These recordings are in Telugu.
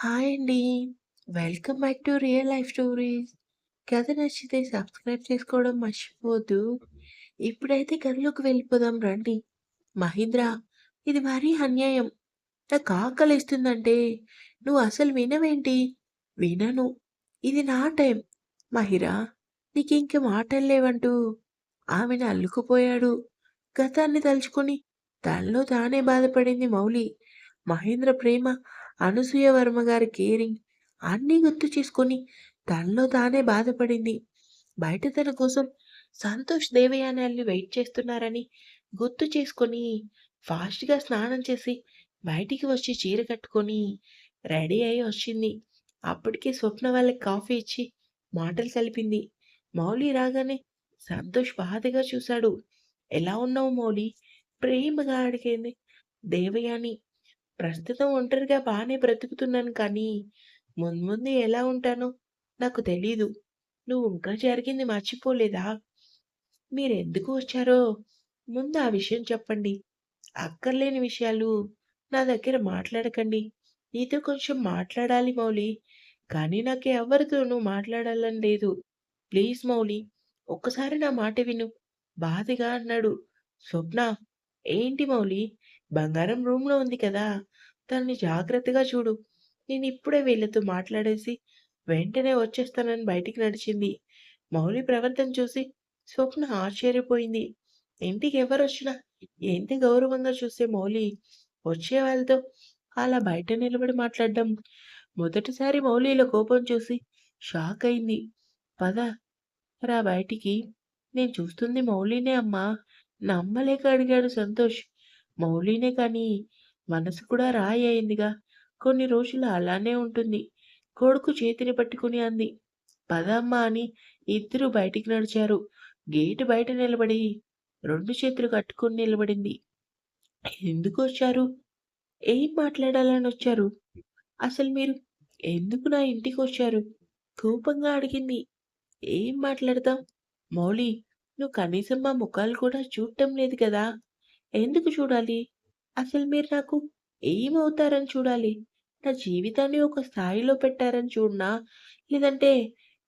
హాయ్ అండి. Welcome back to real life stories. కథ నచ్చితే సబ్స్క్రైబ్ చేసుకోవడం మర్చిపోవద్దు. ఇప్పుడైతే కథలోకి వెళ్ళిపోదాం రండి. మహేంద్ర, ఇది మరీ అన్యాయం. నాకు ఆకలేస్తుందంటే నువ్వు అసలు వినవేంటి? వినను. ఇది నా టైం. మహిరా, ఇంక మాటలు లేవంటూ ఆమెను అల్లుకుపోయాడు. గతాన్ని తలుచుకొని తనలో తానే బాధపడింది మౌలి. మహేంద్ర ప్రేమ, అనసూయ వర్మ గారి కేరింగ్ అన్నీ గుర్తు చేసుకొని తనలో తానే బాధపడింది. బయట తన కోసం సంతోష్, దేవయానాల్ని వెయిట్ చేస్తున్నారని గుర్తు చేసుకొని ఫాస్ట్‌గా స్నానం చేసి బయటికి వచ్చి చీర కట్టుకొని రెడీ అయి వచ్చింది. అప్పటికే స్వప్న వాళ్ళకి కాఫీ ఇచ్చి మాటలు కలిపింది. మౌలి రాగానే సంతోష్ బాధగా చూశాడు. ఎలా ఉన్నావు మౌలి? ప్రేమగా అడిగింది దేవయాని. ప్రస్తుతం ఒంటరిగా బాగానే బ్రతుకుతున్నాను కానీ మున్ముందు ఎలా ఉంటానో నాకు తెలీదు. నువ్వు ఇంకా జరిగింది మర్చిపోలేదా? మీరెందుకు వచ్చారో ముందు ఆ విషయం చెప్పండి. అక్కర్లేని విషయాలు నా దగ్గర మాట్లాడకండి. నీతో కొంచెం మాట్లాడాలి మౌలి. కానీ నాకు ఎవరితోనూ మాట్లాడాలని లేదు. ప్లీజ్ మౌలి ఒక్కసారి నా మాట విను బాధగా అన్నాడు. స్వప్న ఏంటి మౌలి? బంగారం రూమ్‌లో ఉంది కదా! తనని జాగ్రత్తగా చూడు. నేను ఇప్పుడే వీళ్ళతో మాట్లాడేసి వెంటనే వచ్చేస్తానని బయటికి నడిచింది. మౌలి ప్రవర్తన చూసి స్వప్న ఆశ్చర్యపోయింది. ఇంటికి ఎవరొచ్చినా ఎంత గౌరవంగా చూసే మౌలి వచ్చే వాళ్ళతో అలా బయట నిలబడి మాట్లాడడం మొదటిసారి మౌలిలో కోపం చూసి షాక్ అయింది. పద రా బయటికి. నేను చూస్తుంది మౌలినే అమ్మా! నమ్మలేక అడిగాడు సంతోష్. మౌలినే కానీ మనసు కూడా రాయి అయిందిగా. కొన్ని రోజులు అలానే ఉంటుంది. కొడుకు చేతిని పట్టుకుని అంది. పదమ్మ అని ఇద్దరు బయటికి నడిచారు. గేటు బయట నిలబడి రెండు చేతులు కట్టుకొని నిలబడింది. ఎందుకు వచ్చారు ఏం మాట్లాడాలని వచ్చారు? అసలు మీరు ఎందుకు నా ఇంటికి వచ్చారు కోపంగా అడిగింది. ఏం మాట్లాడతాం? మౌలి నువ్వు కనీసం మా ముఖాలు కూడా చూడటం లేదు కదా! ఎందుకు చూడాలి? అసలు మీరు నాకు ఏమవుతారని చూడాలి? నా జీవితాన్ని ఒక స్థాయిలో పెట్టారని చూడనా? లేదంటే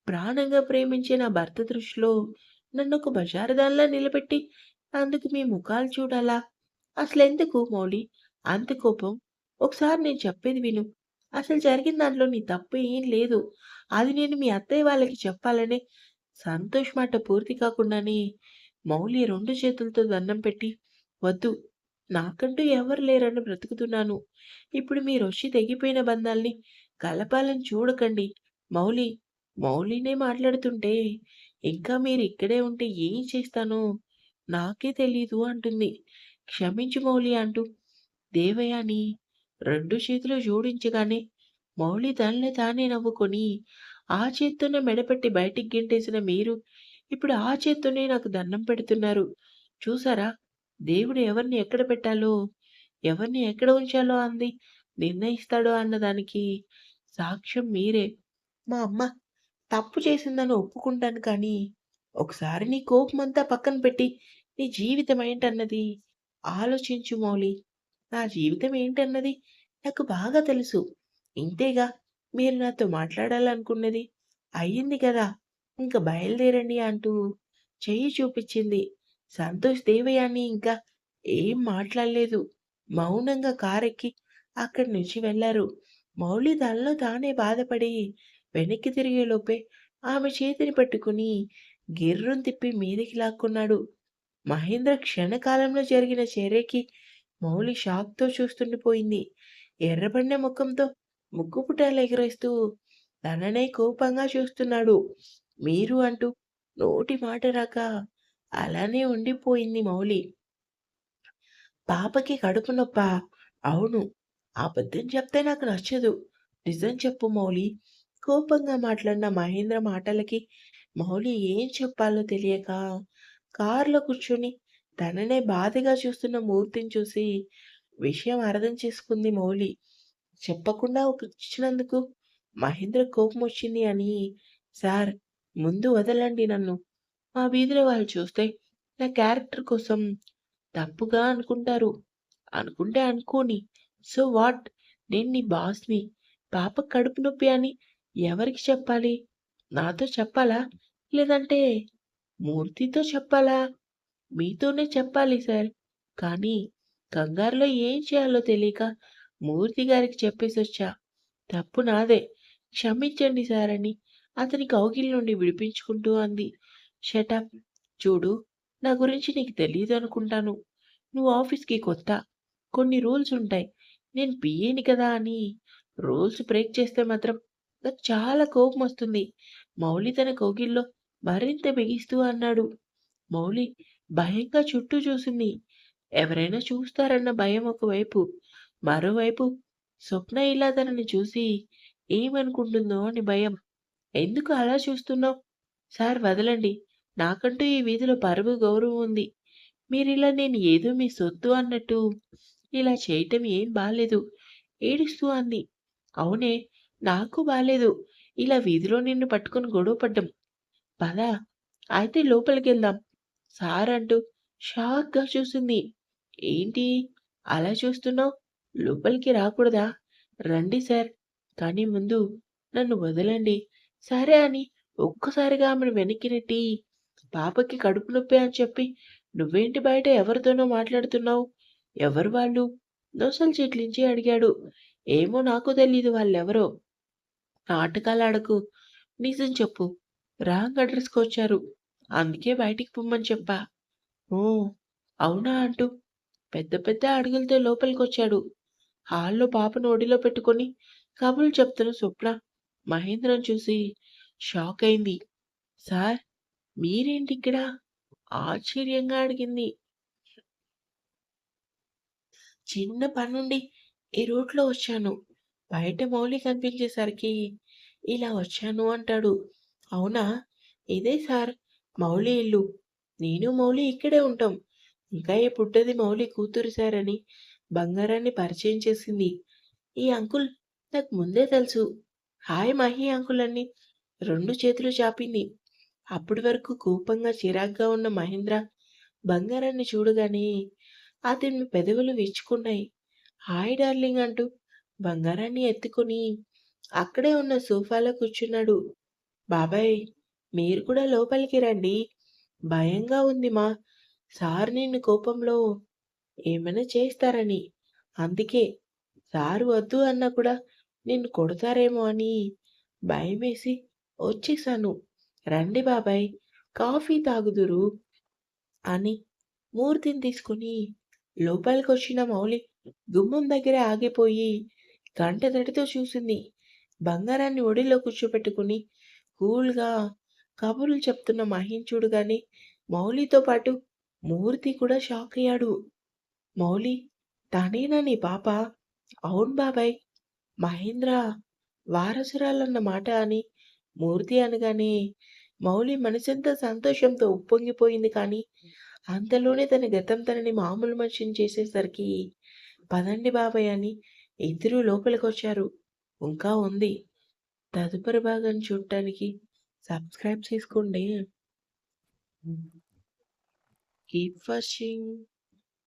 ప్రాణంగా ప్రేమించే నా భర్త దృష్టిలో నన్ను ఒక బజారుదానిలా నిలబెట్టి అందుకు మీ ముఖాలు చూడాలా? అసలు ఎందుకు మౌలి అంత కోపం? ఒకసారి నేను చెప్పేది విను. అసలు జరిగిన దాంట్లో నీ తప్పు ఏం లేదు. అది నేను మీ అత్తయ్య వాళ్ళకి చెప్పాలనే సంతోష్ మాట పూర్తి కాకుండానే మౌలి రెండు చేతులతో దండం పెట్టి వద్దు. నాకంటూ ఎవరు లేరని బ్రతుకుతున్నాను. ఇప్పుడు మీరొచ్చి తెగిపోయిన బంధాల్ని కలపాలని చూడకండి. మౌలి మౌలినే మాట్లాడుతుంటే ఇంకా మీరు ఇక్కడే ఉంటే ఏం చేస్తాను నాకే తెలీదు అంటుంది. క్షమించు మౌలి అంటూ దేవయాని రెండు చేతులు జోడించగానే మౌలి దానిలో తానే నవ్వుకొని ఆ చేత్తోనే మెడపెట్టి బయటికి గెంటేసిన మీరు ఇప్పుడు ఆ చేత్తోనే నాకు దండం పెడుతున్నారు. చూసారా? దేవుడు ఎవరిని ఎక్కడ పెట్టాలో, ఎవరిని ఎక్కడ ఉంచాలో అంది నిర్ణయిస్తాడో అన్నదానికి సాక్ష్యం మీరే. మా అమ్మ తప్పు చేసిందని ఒప్పుకుంటాను కానీ, ఒకసారి నీ కోపమంతా పక్కన పెట్టి నీ జీవితం ఏంటన్నది ఆలోచించు మౌలి. నా జీవితం ఏంటన్నది నాకు బాగా తెలుసు. ఇంతేగా మీరు నాతో మాట్లాడాలనుకున్నది. అయ్యింది కదా! ఇంక బయలుదేరండి అంటూ చెయ్యి చూపించింది సంతోష్ దేవయాని ఇంకా ఏం మాట్లాడలేదు. మౌనంగా కారెక్కి అక్కడి నుంచి వెళ్ళారు. మౌలి దానిలో తానే బాధపడి వెనక్కి తిరిగేలోపే ఆమె చేతిని పట్టుకుని గిర్రం తిప్పి మీదకి లాక్కున్నాడు. మహేంద్ర క్షణకాలంలో జరిగిన చర్యకి మౌలి షాక్‌తో చూస్తుండిపోయింది. ఎర్రబడిన ముఖంతో ముక్కుపుటాలు ఎగరేస్తూ తననే కోపంగా చూస్తున్నాడు. మీరు అంటూ నోటి మాట రాక అలానే ఉండిపోయింది మౌలి. పాపకి కడుపు నొప్ప అవును. అబద్ధం చెప్తే నాకు నచ్చదు. నిజం చెప్పు మౌలి. కోపంగా మాట్లాడిన మహేంద్ర మాటలకి మౌలి ఏం చెప్పాలో తెలియక కారులో కూర్చొని తననే బాధగా చూస్తున్న మూర్తిని చూసి విషయం అర్థం చేసుకుంది మౌలి. చెప్పకుండా ఒక ఇచ్చినందుకు మహేంద్ర కోపం వచ్చింది అని సార్ ముందు వదలండి నన్ను. మా వీధిలో వాళ్ళు చూస్తే నా క్యారెక్టర్ కోసం తప్పుగా అనుకుంటారు. అనుకుంటే అనుకోని. So what? నేను నీ బాస్‌ని. పాప కడుపు నొప్పి అని ఎవరికి చెప్పాలి నాతో చెప్పాలా లేదంటే మూర్తితో చెప్పాలా మీతోనే చెప్పాలి సార్ కానీ కంగారులో ఏం చేయాలో తెలియక మూర్తి గారికి చెప్పేసి వచ్చా తప్పు నాదే క్షమించండి సార్ అని అతని కౌగిలి నుండి విడిపించుకుంటూ అంది షటప్ చూడు నా గురించి నీకు తెలియదు అనుకుంటాను. నువ్వు ఆఫీస్కి కొత్త. కొన్ని రూల్స్ ఉంటాయి. నేను పిఏని కదా అని. రూల్స్ బ్రేక్ చేస్తే మాత్రం నాకు చాలా కోపం వస్తుంది. మౌలి తన కోగిల్లో మరింత బిగిస్తూ అన్నాడు. మౌలి భయంగా చుట్టూ చూసింది. ఎవరైనా చూస్తారన్న భయం ఒకవైపు మరోవైపు స్వప్న ఇలా తనని చూసి ఏమనుకుంటుందో అని భయం. ఎందుకు అలా చూస్తున్నావు? సార్ వదలండి. నాకంటూ ఈ వీధిలో పరువు గౌరవం ఉంది. మీరిలా నేను ఏదో మీ సొత్తు అన్నట్టు ఇలా చేయటం ఏం బాలేదు. ఏడుస్తూ అంది. అవునే నాకు బాలేదు. ఇలా వీధిలో నిన్ను పట్టుకొని గొడవ పడ్డం. పదా అయితే లోపలికి వెళ్దాం సార్ అంటూ షాక్గా చూసింది. ఏంటి? అలా చూస్తున్నావు? లోపలికి రాకూడదా? రండి సార్. కానీ ముందు నన్ను వదలండి. సరే అని ఒక్కసారిగా ఆమెను వెనక్కి నెట్టి పాపకి కడుపు నొప్పి అని చెప్పి నువ్వేంటి బయట ఎవరితోనో మాట్లాడుతున్నావు? ఎవరు వాళ్ళు? నొసలు చెట్లించి అడిగాడు. ఏమో నాకు తెలీదు వాళ్ళెవరో. నాటకాలు ఆడకు. నిజం చెప్పు. రాంగ్ అడ్రస్కి వచ్చారు. అందుకే బయటికి పొమ్మని చెప్పా. ఓ అవునా అంటూ పెద్ద పెద్ద అడుగులతో లోపలికి వచ్చాడు హాల్లో పాపను ఒడిలో పెట్టుకొని కబుర్లు చెప్తున్న స్వప్న మహేంద్రం చూసి షాక్ అయింది. సార్ మీరేంటి ఇక్కడ? ఆశ్చర్యంగా అడిగింది. చిన్న పనుండి ఈ రూట్లో వచ్చాను. బయట మౌలి కనిపించేసరికి ఇలా వచ్చాను అంటాడు. అవునా? ఇదే సార్ మౌలి ఇల్లు. నేను మౌలి ఇక్కడే ఉంటాం. ఇంకా ఏ పుట్టది మౌలి కూతురు సార్ అని బంగారాన్ని పరిచయం చేసింది. ఈ అంకుల్ నాకు ముందే తెలుసు. హాయ్ మహి అంకుల్ అని రెండు చేతులు చాపింది. అప్పటి వరకు కోపంగా చిరాగ్గా ఉన్న మహేంద్ర బంగారాన్ని చూడగానే అతని పెదవులు విచ్చుకున్నాయి. హాయ్ డార్లింగ్ అంటూ బంగారాన్ని ఎత్తుకొని అక్కడే ఉన్న సోఫాలో కూర్చున్నాడు. బాబాయ్ మీరు కూడా లోపలికి రండి. భయంగా ఉంది మా. సార్ నిన్ను కోపంలో ఏమైనా చేస్తారని. అందుకే సారు వద్దు అన్నా కూడా నిన్ను కొడతారేమో అని భయమేసి వచ్చేసాను. రండి బాబాయ్ కాఫీ తాగుదురు అని మూర్తిని తీసుకుని లోపలికి వచ్చిన మౌలి గుమ్మం దగ్గర ఆగిపోయి గంట తడితో చూసింది. బంగారాన్ని ఒడిలో కూర్చోపెట్టుకుని కూల్గా కబుర్లు చెప్తున్న మహిన్ చూడగానే మౌలితో పాటు మూర్తి కూడా షాక్ అయ్యాడు. మౌలి తనేనా నీ పాప? అవును బాబాయ్ మహేంద్ర వారసురాలన్న మాట అని మూర్తి అనగానే మౌలి మనసంతా సంతోషంతో ఉప్పొంగిపోయింది కానీ అంతలోనే తన గతం తనని మామూలు మనిషిని చేసేసరికి పదండి బాబాయ్ అని ఇద్దరూ లోపలికి వచ్చారు ఇంకా ఉంది. తదుపరి భాగం చూడటానికి సబ్స్క్రైబ్ చేసుకోండి. Keep watching.